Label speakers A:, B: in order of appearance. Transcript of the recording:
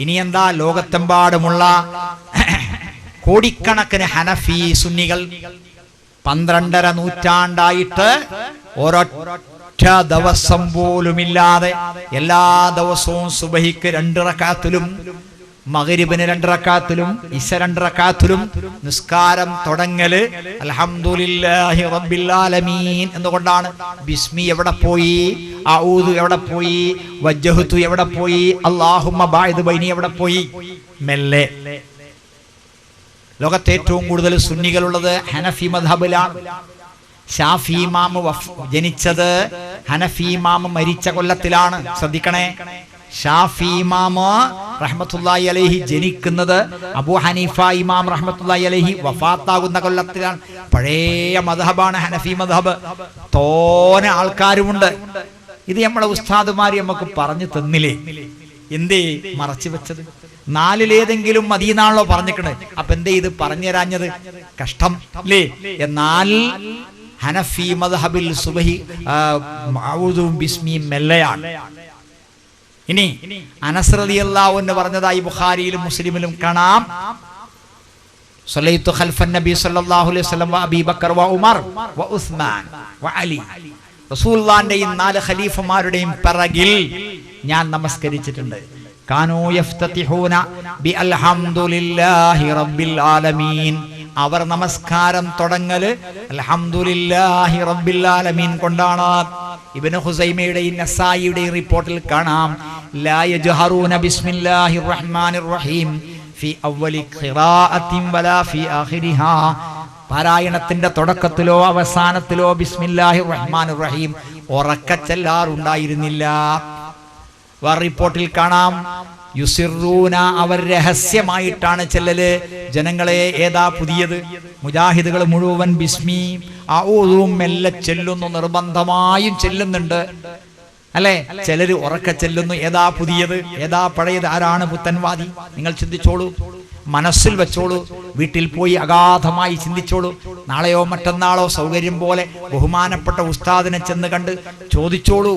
A: ഇനി എന്താ ലോകത്തെമ്പാടുമുള്ള കോടിക്കണക്കിന് ഹനഫി സുന്നികൾ പന്ത്രണ്ടര നൂറ്റാണ്ടായിട്ട് ഒരൊറ്റ ദിവസം പോലുമില്ലാതെ എല്ലാ ദിവസവും സുബഹിക്ക് രണ്ടിറക്കാത്തിലും മകരിബിന് രണ്ടറക്കാത്തിലും ഇസ രണ്ടറക്കാത്തിലും നിസ്കാരം തുടങ്ങൽ. ആലമീൻ എന്നുകൊണ്ടാണ് ബിസ്മി എവിടെ പോയി? എവിടെ പോയി? വജ്ജഹുത്തു എവിടെ പോയി? അല്ലാഹുമ്മ ബായത് ബൈനി എവിടെ പോയി? മെല്ലെ. ലോകത്തെ ഏറ്റവും കൂടുതൽ സുന്നികളുള്ളത് ഹനഫി മധബിലാണ് ഷാഫി ഇമാമ് ജനിച്ചത് ഹനഫി ഇമാമ് മരിച്ച കൊല്ലത്തിലാണ്. ശ്രദ്ധിക്കണേ. ഷാഫി ഇമാമ് റഹ്മത്തുള്ളാഹി അലഹി ജനിക്കുന്നത് അബു ഹനീഫ ഇമാം റഹ്മത്തുള്ളാഹി അലഹി വഫാത്താകുന്ന കൊല്ലത്തിലാണ്. പഴയ മധബാണ് ഹനഫി മധബ് തോന ആൾക്കാരുമുണ്ട്. ഇത് നമ്മളെ ഉസ്താദുമാരി നമുക്ക് പറഞ്ഞു തന്നില്ലേ? എന്തേ മറച്ചു വെച്ചത്? നാലിലേതെങ്കിലും മതിയെന്നാണല്ലോ പറഞ്ഞിക്കണേ. അപ്പൊ എന്തേ ഇത് പറഞ്ഞുതരാഞ്ഞത് കഷ്ടം അല്ലേ എന്നാൽ ഹനഫി മദ്ഹബിൽ സുബഹി ബിസ്മിയും മെല്ലയാണ്. ഇനി അനസ്രതി അള്ളാഹു എന്ന് പറഞ്ഞതായി ബുഖാരിയിലും മുസ്ലിമിലും കാണാം. സൊലൈത്തു ഖൽഫൻ നബി സല്ലല്ലാഹു അലൈഹി വസല്ലം വ അബീബക്കർ വ ഉമർ വ ഉസ്മാൻ വ അലി. റസൂലുള്ളാഹിന്റെയും നാല് ഖലീഫമാരുടെയും പിറകിൽ ഞാൻ നമസ്കരിച്ചിട്ടുണ്ട്. കാനൂ യഫ്തതിഹൂന ബി അൽഹംദുലില്ലാഹി റബ്ബിൽ ആലമീൻ. അവർ നമസ്കാരം തുടങ്ങൽ അൽഹംദുലില്ലാഹി റബ്ബിൽ ആലമീൻ കൊണ്ടാണ്. ഇബ്നു ഹുസൈമയുടെയും നസായിയുടെയും റിപ്പോർട്ടിൽ കാണാം. ലാ യജ്ഹറൂന ബിസ്മില്ലാഹിർ റഹ്മാനിർ റഹീം في أول ഖിറാഅത്തിൻ വലാ في ആഖിരിഹാ. പാരായണത്തിന്റെ തുടക്കത്തിലോ അവസാനത്തിലോ ബിസ്മില്ലാഹി റഹ്മാൻ റഹീം ഉറക്കച്ചെല്ലാറുണ്ടായിരുന്നില്ല റിപ്പോർട്ടിൽ കാണാം. യുസിറൂന അവർ രഹസ്യമായിട്ടാണ് ചെല്ലല്. ജനങ്ങളെ ഏതാ പുതിയത്? മുജാഹിദുകൾ മുഴുവൻ ബിസ്മി. ഔദും മെല്ലെ ചെല്ലുന്നു നിർബന്ധമായും ചെല്ലുന്നുണ്ട്. അല്ലെ? ചിലര് ഉറക്ക ചെല്ലുന്നു. ഏതാ പുതിയത്? ഏതാ പഴയത്? ആരാണ് പുത്തൻവാദി നിങ്ങൾ ചിന്തിച്ചോളൂ. മനസ്സിൽ വെച്ചോളൂ. വീട്ടിൽ പോയി അഗാധമായി ചിന്തിച്ചോളൂ. നാളെയോ മറ്റന്നാളോ സൗകര്യം പോലെ ബഹുമാനപ്പെട്ട ഉസ്താദിനെ ചെന്ന് കണ്ട് ചോദിച്ചോളൂ.